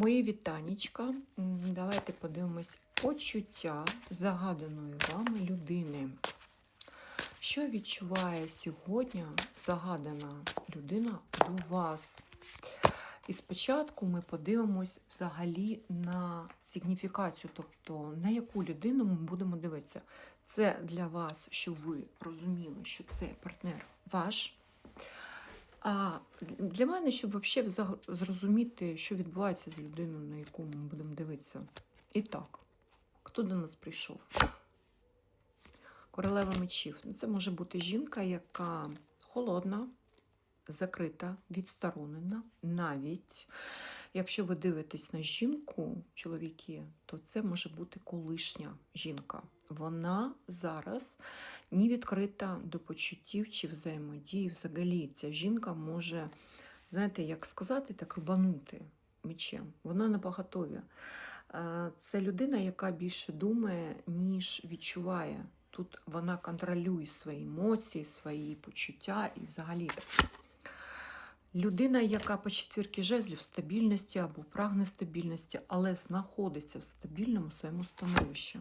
Мої вітанічка. Давайте подивимось почуття загаданої вами людини. Що відчуває сьогодні загадана людина до вас? І спочатку ми подивимось взагалі на сигніфікацію, тобто на яку людину ми будемо дивитися. Це для вас, щоб ви розуміли, що це партнер ваш. А для мене, щоб взагалі зрозуміти, що відбувається з людиною, на яку ми будемо дивитися. І так, хто до нас прийшов? Королева мечів. Ну, Це може бути жінка, яка холодна, закрита, відсторонена. Навіть якщо ви дивитесь на жінку, чоловіки, то це може бути колишня жінка. Вона зараз ні відкрита до почуттів чи взаємодії. Взагалі ця жінка може, знаєте, як сказати, так рубанути мечем. Вона на поготові. Е, Це людина, яка більше думає, ніж відчуває. Тут вона контролює свої емоції, свої почуття і взагалі. Людина, яка по четвірки жезлів стабільності або прагне стабільності, але знаходиться в стабільному своєму становищі.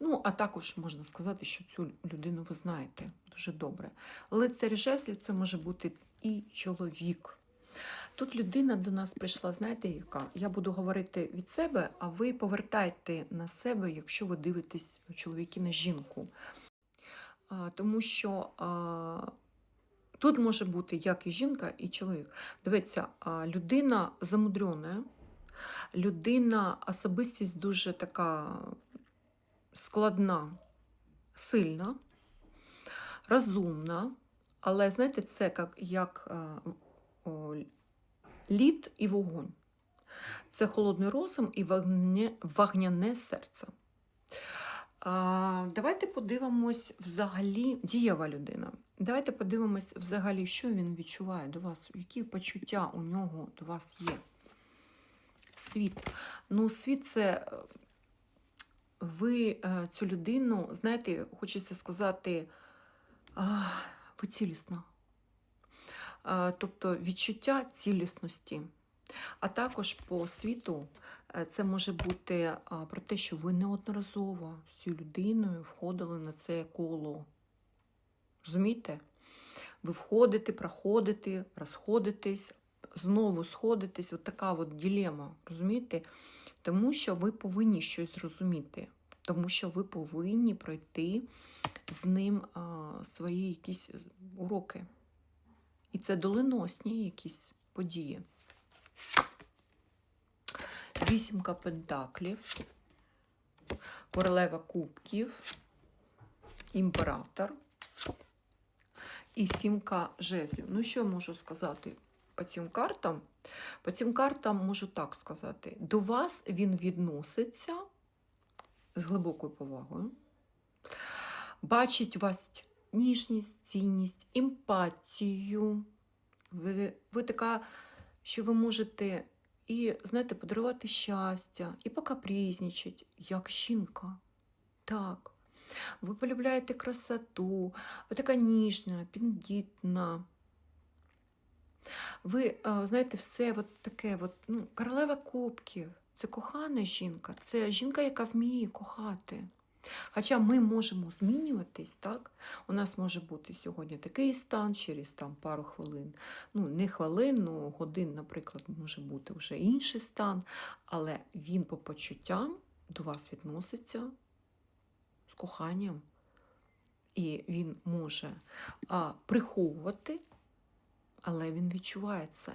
Ну, а також можна сказати, що цю людину ви знаєте дуже добре. Лицар жезлів це може бути і чоловік. Тут людина до нас прийшла, знаєте, яка? Я буду говорити від себе, а ви повертайте на себе, якщо ви дивитесь чоловіки на жінку. Тому що тут може бути як і жінка, і чоловік. Дивіться, людина замудрена, людина, особистість дуже така складна, сильна, розумна, але знаєте, це як, як е, лід і вогонь. Це холодний розум і вогня, вогняне серце. Давайте подивимось взагалі дієва людина. Давайте подивимось взагалі, що він відчуває до вас, які почуття у нього до вас є. Світ. Ну, світ це е, ви е, цю людину, знаєте, хочеться сказати, ви цілісна. Тобто відчуття цілісності. А також по світу е, це може бути про те, що ви неодноразово з цією людиною входили на це коло. Розумієте? Ви входите, проходите, розходитесь, знову сходитесь. От така от ділема, розумієте? Тому що ви повинні щось зрозуміти, тому що ви повинні пройти з ним а, свої якісь уроки. І це доленосні якісь події. Вісімка пентаклів, королева кубків, імператор і сімка жезлів. Ну, що я можу сказати по цим картам? По цим картам можу так сказати: до вас він відноситься з глибокою повагою, бачить вас ніжність, цінність, емпатію. Ви, ви така, що ви можете і, знаєте, подарувати щастя, і покапризничати, як жінка. Так. Ви полюбляєте красоту, ви така ніжна, пендітна. Ви, знаєте, все от таке, от, ну, королева кубків. Це кохана жінка, це жінка, яка вміє кохати. Хоча ми можемо змінюватись, так? У нас може бути сьогодні такий стан, через там пару хвилин. Ну, не хвилин, ну годин, наприклад, може бути вже інший стан, але він по почуттям до вас відноситься з коханням. І він може а, приховувати, але він відчуває це.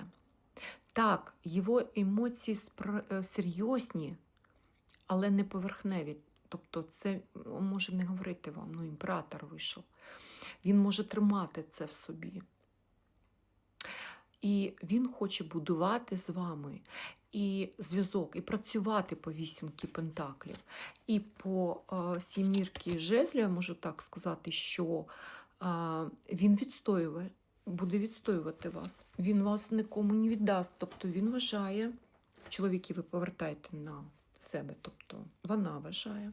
Так, його емоції е, серйозні, але не поверхневі. Тобто, це може не говорити вам, ну, імператор вийшов. Він може тримати це в собі. І він хоче будувати з вами і зв'язок, і працювати по вісімки пентаклів. І по е, сімірки жезлів, я можу так сказати, що е, він відстоює, буде відстоювати вас. Він вас нікому не віддасть. Тобто він вважає, чоловіки, ви повертаєте на себе, тобто вона вважає.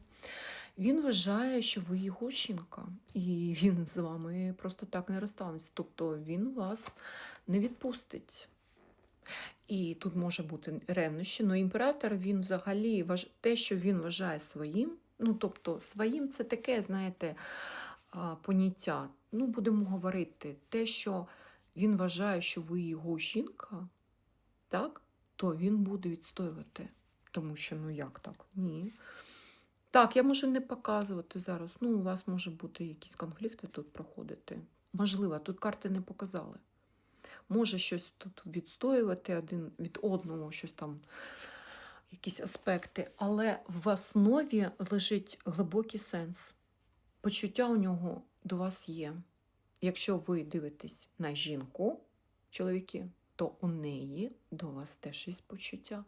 Він вважає, що ви його жінка, і він з вами просто так не розстанеться. Тобто він вас не відпустить. І тут може бути ревнощі, але імператор він взагалі те, що він вважає своїм, ну тобто своїм це таке, знаєте, поняття. Ну, будемо говорити, те, що він вважає, що ви його жінка, так, то він буде відстоювати. Тому що, ну як так? Ні. Так, я можу не показувати зараз. Ну, у вас може бути якісь конфлікти тут проходити. Можливо, тут карти не показали. Може щось тут відстоювати один від одного, щось там, якісь аспекти, але в основі лежить глибокий сенс. Почуття у нього до вас є. Якщо ви дивитесь на жінку, чоловіки, то у неї до вас теж є почуття.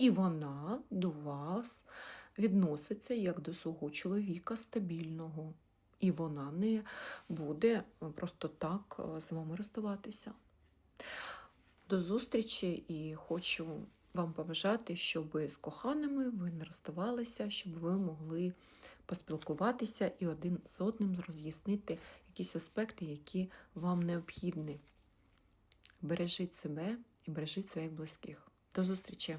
І вона до вас відноситься як до свого чоловіка стабільного. І вона не буде просто так е, з вами розставатися. До зустрічі і хочу вам побажати, щоб з коханими ви не розставалися, щоб ви могли поспілкуватися і один з одним роз'яснити якісь аспекти, які вам необхідні. Бережіть себе і бережіть своїх близьких. До зустрічі!